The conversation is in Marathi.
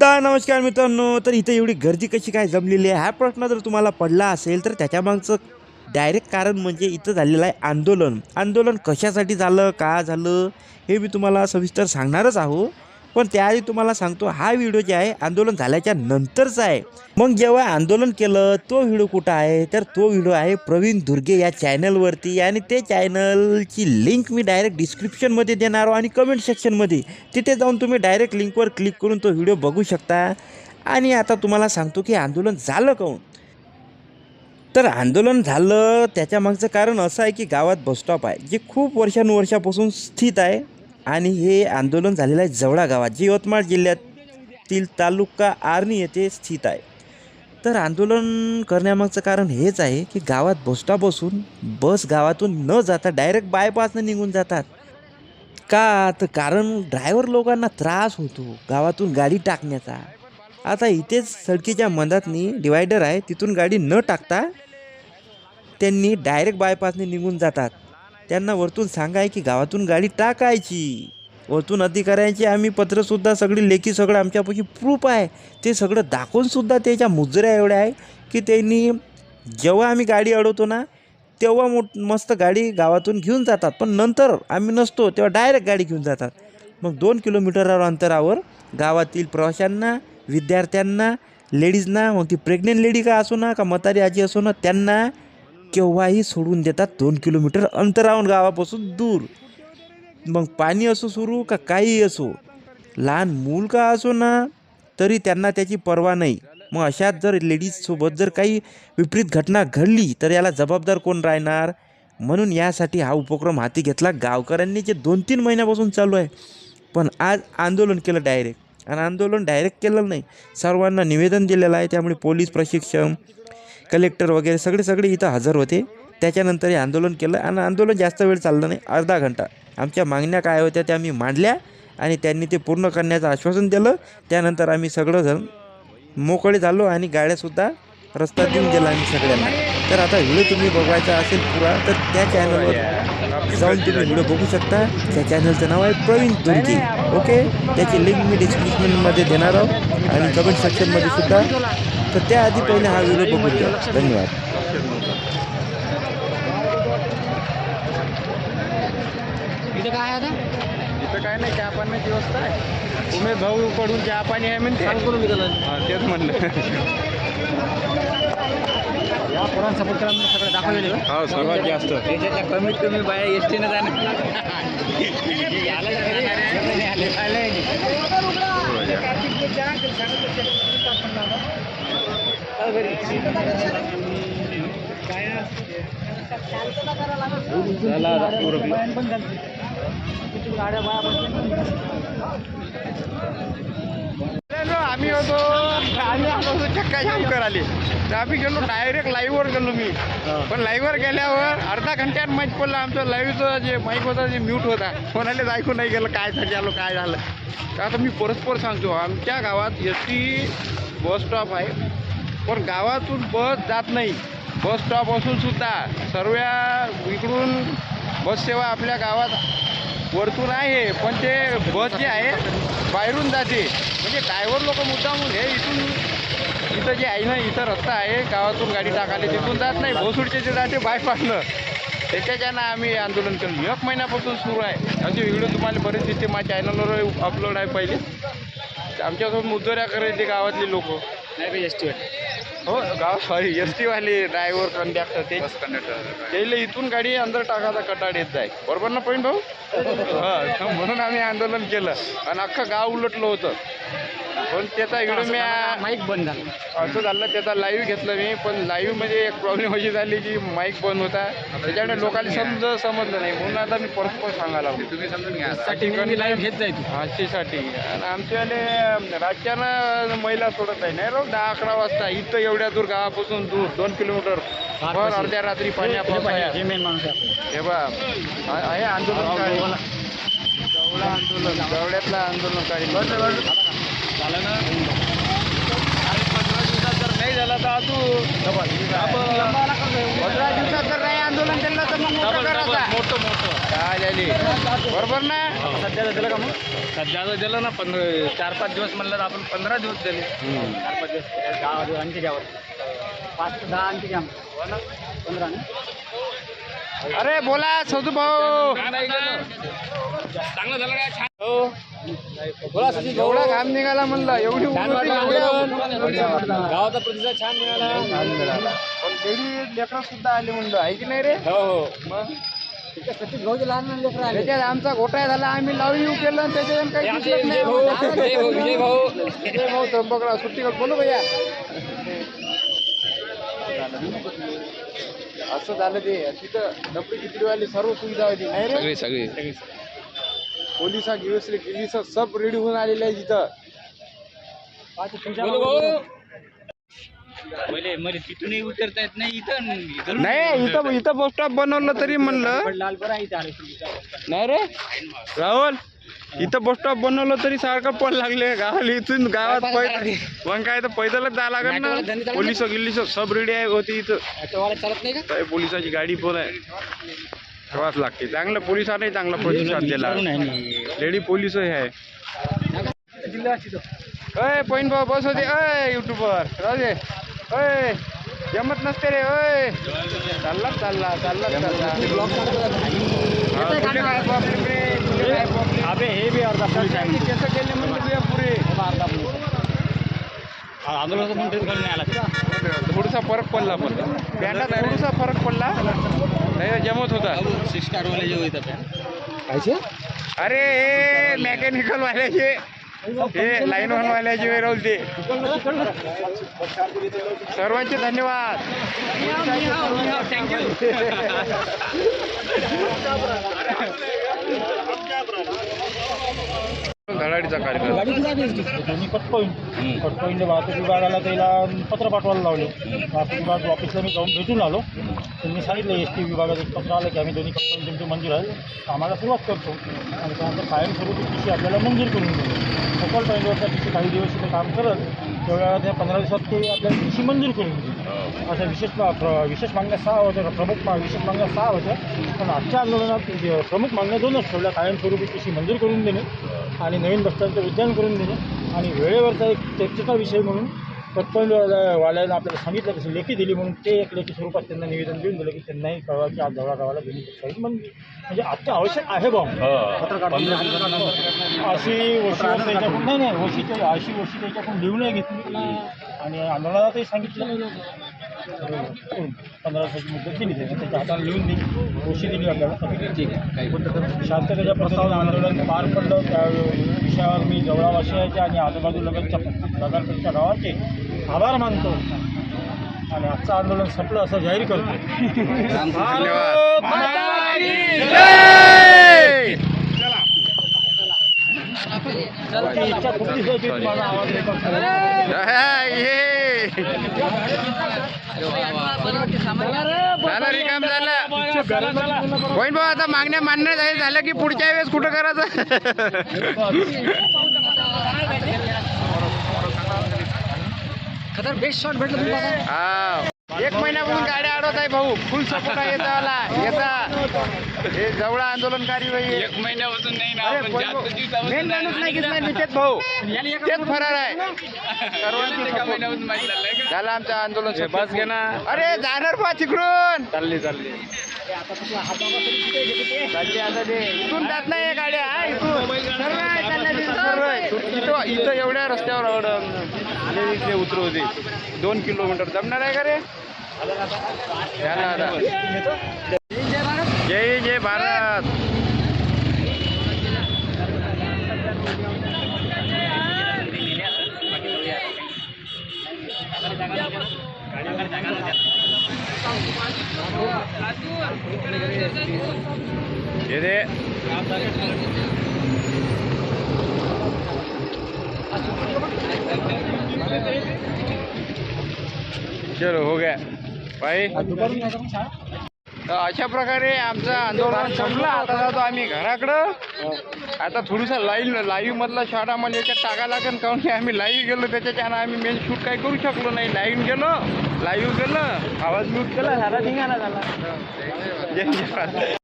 तर नमस्कार मित्रांनो. तर इथं एवढी गर्दी कशी काय जमलेली आहे? हा प्रश्न जर तुम्हाला पडला असेल तर त्याच्यामागचं डायरेक्ट कारण म्हणजे इथं झालेलं आहे आंदोलन. आंदोलन कशासाठी झालं का झालं हे मी तुम्हाला सविस्तर सांगणारच आहो. पण त्याआधी तुम्हाला सांगतो हा व्हिडिओ जे आहे आंदोलन झाल्याच्या नंतरचा आहे. मग जेव्हा आंदोलन केलं तो व्हिडिओ कुठं आहे? तर तो व्हिडिओ आहे प्रवीण दुर्गे या चॅनलवरती आणि ते चॅनलची लिंक मी डायरेक्ट डिस्क्रिप्शनमध्ये देणार आणि कमेंट सेक्शनमध्ये तिथे जाऊन तुम्ही डायरेक्ट लिंकवर क्लिक करून तो व्हिडिओ बघू शकता. आणि आता तुम्हाला सांगतो की आंदोलन झालं काऊन तर आंदोलन झालं त्याच्यामागचं कारण असं आहे की गावात बसस्टॉप आहे जे खूप वर्षानुवर्षापासून स्थित आहे. आणि हे आंदोलन झालेलं आहे जवळा गावात जे यवतमाळ जिल्ह्यातील तालुका आर्णी येथे स्थित आहे. तर आंदोलन करण्यामागचं कारण हेच आहे की गावात बसटा बसून बस गावातून न जाता डायरेक्ट बायपासनं निघून जातात. का? तर कारण ड्रायव्हर लोकांना त्रास होतो गावातून गाडी टाकण्याचा. आता इथेच सडकीच्या मधातनी डिवायडर आहे तिथून गाडी न टाकता त्यांनी डायरेक्ट बायपासने निघून जातात. त्यांना वरतून सांगाय की गावातून गाडी टाकायची. वरतून अधिकाऱ्यांची आम्ही पत्रसुद्धा सगळी लेखी सगळं आमच्यापाशी प्रूफ आहे. ते सगळं दाखवूनसुद्धा त्याच्या मुजऱ्या एवढ्या आहे की त्यांनी जेव्हा आम्ही गाडी अडवतो ना तेव्हा मोठ मस्त गाडी गावातून घेऊन जातात. पण नंतर आम्ही नसतो तेव्हा डायरेक्ट गाडी घेऊन जातात. मग दोन किलोमीटरवर अंतरावर गावातील प्रवाशांना विद्यार्थ्यांना लेडीजना मग ती प्रेग्नेंट लेडी का असो ना का म्हातारी आजी असो ना त्यांना केव्हाही सोडून देतात दोन किलोमीटर अंतरावून गावापासून दूर. मग पाणी असो सुरू का काही असो लहान मूल का असो ना तरी त्यांना त्याची पर्वा नाही. मग अशात जर लेडीजसोबत जर काही विपरीत घटना घडली तर याला जबाबदार कोण राहणार? म्हणून यासाठी हा उपक्रम हाती घेतला. गावकऱ्यांनी जे दोन तीन महिन्यापासून चालू आहे पण आज आंदोलन केलं डायरेक्ट आणि आंदोलन डायरेक्ट केलं नाही. सर्वांना निवेदन दिलेलं आहे त्यामुळे पोलीस प्रशिक्षण कलेक्टर वगैरे सगळे सगळे इथं हजर होते. त्याच्यानंतर हे आंदोलन केलं आणि आंदोलन जास्त वेळ चाललं नाही अर्धा घंटा. आमच्या मागण्या काय होत्या त्या आम्ही मांडल्या आणि त्यांनी ते पूर्ण करण्याचं आश्वासन दिलं. त्यानंतर आम्ही सगळंजण मोकळे झालो आणि गाड्यासुद्धा रस्ता देऊन गेला आम्ही सगळ्यांना. तर आता व्हिडिओ तुम्ही बघायचा असेल पुरा तर त्या चॅनलवर जाऊन तुम्ही व्हिडिओ बघू शकता. त्या चॅनलचं नाव आहे प्रवीण तुर्की. ओके त्याची लिंक मी डिस्क्रिप्शनमध्ये देणार आहोत. आणि कमेंट सेक्शनमध्ये सुद्धा. तर त्याआधी पहिले हा व्हिडिओ बघून घ्या. धन्यवाद. इथं काय आहे आता? इथं काय नाही चहा पाण्याची व्यवस्था आहे. उमेश भाऊ कडून चहा पाणी आहे म्हणते करून हा, तेच म्हणलं. या पोरांना सपोर्ट करा म्हणून सगळं दाखवलेलं? हो सर्वात जास्त. कमीत कमी बाया एस टीनं उरकलं. आम्ही होतो. आम्ही आलो चक्का जाम कराले तर आम्ही गेलो डायरेक्ट लाईव्हवर गेलो मी. पण लाईव्हवर गेल्यावर अर्धा घंट्यात माहीत पडलं. आमचं लाईव्हचं जे माईक होता जे म्यूट होता कोणालाच ऐकू नाही गेलं काय झालं काय झालं. तर आता मी परस्पर सांगतो आमच्या गावात एस टी बस स्टॉप आहे. पण गावातून बस जात नाही. बस स्टॉप असून सुद्धा सर्व इकडून बस सेवा आपल्या गावात वरतून आहे. पण ते बस जे आहे बाहेरून जाते. म्हणजे ड्रायव्हर लोक मुद्दामून हे इथून इथं जे आहे ना इथं रस्ता आहे गावातून गाडी टाकायला तिथून जात नाही. भोसूरचे जे जाते बायपासनं त्याच्याच्यानं आम्ही आंदोलन केलं. एक महिन्यापासून सुरू आहे. असे व्हिडिओ तुम्हाला बरेच दिसते माझ्या चॅनलवर अपलोड आहे पहिले. आमच्यासोबत मुद्दोऱ्या करायचे गावातले लोक. नाही एस टी हो गाव सॉरी एस टीवाले ड्रायव्हर कंडक्टर ते. त्याला इथून गाडी अंदर टाकायचा कटाड येत जाय. बरोबर ना पॉईंट भाऊ? हा. म्हणून आम्ही आंदोलन केलं. आणि अख्खं गाव उलटलं होतं. पण त्याचा व्हिडिओ मी माईक बंद झालं. असं झालं त्याचा लाईव्ह घेतलं मी पण लाईव्हमध्ये एक प्रॉब्लेम अशी झाली की माईक बंद होता. त्याच्यामुळे लोकांना समज समजलं नाही. म्हणून आता मी सांगायला तुम्ही समजून घ्या. साठी साठी लाईव्ह घेत जाईल हाशीसाठी आणि आमच्यावाले राज्यानं महिला सोडत आहे नाही राव दहा अकरा वाजता. इथं एवढ्या दूर गावापासून दूर दोन किलोमीटर. भर अर्ध्या रात्री पाण्या हे आपला. हे बा हा- हे आंदोलनकारी जवळा आंदोलन आंदोलनकारी. झालं ना पंधरा दिवसात जर नाही झाला तर अजून पंधरा दिवसात जर नाही आंदोलन केलं तर मग मोठं करायचं मोठं मोठं आलेली बरोबर ना सध्याचं दिलं का मग सध्याचं दिलं ना पंधरा चार पाच दिवस म्हणलं तर आपण पंधरा दिवस दिले चार पाच दिवस दहा दिवस आणखी घ्यावं पाच ते दहा आणखी हो ना पंधरा ना अरे बोला सदू भाऊ. चांगलं झालं हो. बोला सचिन एवढा घाम निघाला म्हणलं एवढी गावाचा प्रतिसाद छान मिळाला. पण लेकरं सुद्धा आले म्हणलं आहे की नाही रे? हो हो. मग? त्याच्यात आमचा घोटाळा झाला आम्ही लावू येऊ केलं आणि त्याच्यात काही भाऊ भाऊ भाऊ. सुट्टी बोलू भैया. असं झालं ते. तिथं डबडी कितीवाली सर्व सुविधा होती. नाही रे? सगळी सगळी. पोलिसा गिवसले गिलीस सब रेडी होऊन आलेले आहे तिथं. बोलो भाऊ मले मले तिथूनही उतरता येत नाही इथं इथं नाही इथं इथं बस स्टॉप बनवलं तरी म्हणलं. लालपुरा इथं आले नाही रे? राहुल. इथं बस स्टॉप बनवलं तरी सारखं पण लागले. गावाला इथून गावात पै मग काय तर पैदलच जा लागेल ना. पोलीस गिल्लीस सब रेडी आहे होती इथं. काय पोलिसाची गाडी पण आहे. ठेवाच लागते. चांगलं पोलिसांनाही चांगला प्रतिसाद दिला. लेडी पोलीस आहे. अय पैन भाऊ बस होते अय युट्यूबर राहू दे. अय जमत नसते रे अय चालला चालला चालला चालला अबे हे बी अर्धा पोलीस आहे सगळ्यांनी केस केले म्हणजे पुरे. अर्धा पोलीस आंदोलन पण ट्रेन नाही आला थोडासा फरक पडला पण. पॅन्टात थोडासा फरक पडला? नाही जमत होता. सिक्स स्टार वाले जे होते अरे हे मेकॅनिकल वाल्याचे. हे लाईन वन वाल्याचे वेरवल ते. सर्वांचे धन्यवाद. धडाडीचा कार्यक्रम. त्यांनी कटपॉईंट कटपॉईंट वाहतूक विभागाला त्याला पत्र पाठवायला लावले. वाहतूक विभाग ऑफिसला मी जाऊन भेटून आलो. त्यांनी सांगितलं एस टी विभागात एक पत्र आलं की आम्ही दोन्ही कटपॉईंट तुमचे मंजूर आहे. कामाला सुरुवात करतो. आणि त्यानंतर कायमस्वरूपी टी सी आपल्याला मंजूर करून दिली फोकल पॉईंटवरचा टी सी काही दिवस तिथे काम करत तेवढ्या त्या पंधरा दिवसात ते आपल्याला टी सी मंजूर करून दिली अशा विशेष प्र- विशेष मागण्या सहा होत्या प्रमुख मा- विशेष मागण्या सहा होत्या पण आजच्या आंदोलनात प्रमुख मागण्या दोनच ठेवल्या कायमस्वरूपी सी मंजूर करून देणे आणि नवीन बसस्टँडचं उद्यान करून देणे आणि वेळेवरचा एक चर्चेचा विषय म्हणून वाल्यानं आपल्याला सांगितलं तसं लेखी दिली म्हणून ते एक लेखी स्वरूपात त्यांना निवेदन देऊन दिलं की त्यांनाही कळवा की आज जवळा गावाला गेली साईड म्हणजे म्हणजे आता आवश्यक आहे बा अशी वशी त्याच्याकडून नाही नाही वशीचे अशी वशी त्याच्याकडून लिहून नाही घेतली आणि आंदोलनातही सांगितलं पंधरा दिवसाची मुदत दिली त्याच्या लिहून दिली दिली आपल्याला ठीक आहे शांततेच्या प्रस्तावानं आंदोलन पार पडलं त्या विषयावर मी जवळावासियाचे आणि आजूबाजूलगतच्या नगरपेक्षा गावाचे आभार मानतो आणि आजचं आंदोलन संपलं असं जाहीर करतो इच्छा खूप माझा आवाज झालं रिकाम झालं. होईन भाऊ आता मागण्या मान्य झाल्या झालं की पुढच्या वेळेस कुठं करायचं? बेस्ट शॉट भेटलं हा एक महिन्यापासून गाड्या अडवत आहे भाऊ. फुल सपोर्ट आहे येता आला. येता हे जवळ आंदोलनकारी बाई आहे. एक महिन्यापासून नाही ना अरे आपण पण जास्त भाऊ, दिवसापासून मेन नाही माणूस नाही नितेश भाऊ. याला एका तेच फरार आहे. सर्वांचे एका support. महिन्यापासून माहिती झालंय का? झालं आमचं आंदोलन बस घे ना. अरे जाणार पा तिकडून. चालली चालली. चालली आता ते. इथून जात नाही गाड्या. हा, इथून. सर्व आहे, चालल्या ते सर्व आहे. इथं इथं एवढ्या रस्त्यावर आवड. इथले उतरवते दोन किलोमीटर। जमणार आहे का जय जय भारत। ये दे। चलो हो गया। भाई तर अशा प्रकारे आमचं आंदोलन संपलं. आता जातो आम्ही घराकडं. आता थोडंसं लाईव्ह लाईव्ह मधला शॉट आम्हाला याच्यात टाका लागेल काऊन की आम्ही लाईव्ह गेलो त्याच्याच्यानं आम्ही मेन शूट काही करू शकलो नाही. लाईव्ह गेलो लाईव्ह गेलं आवाज म्यूट केला झाला धिंगाणा झाला.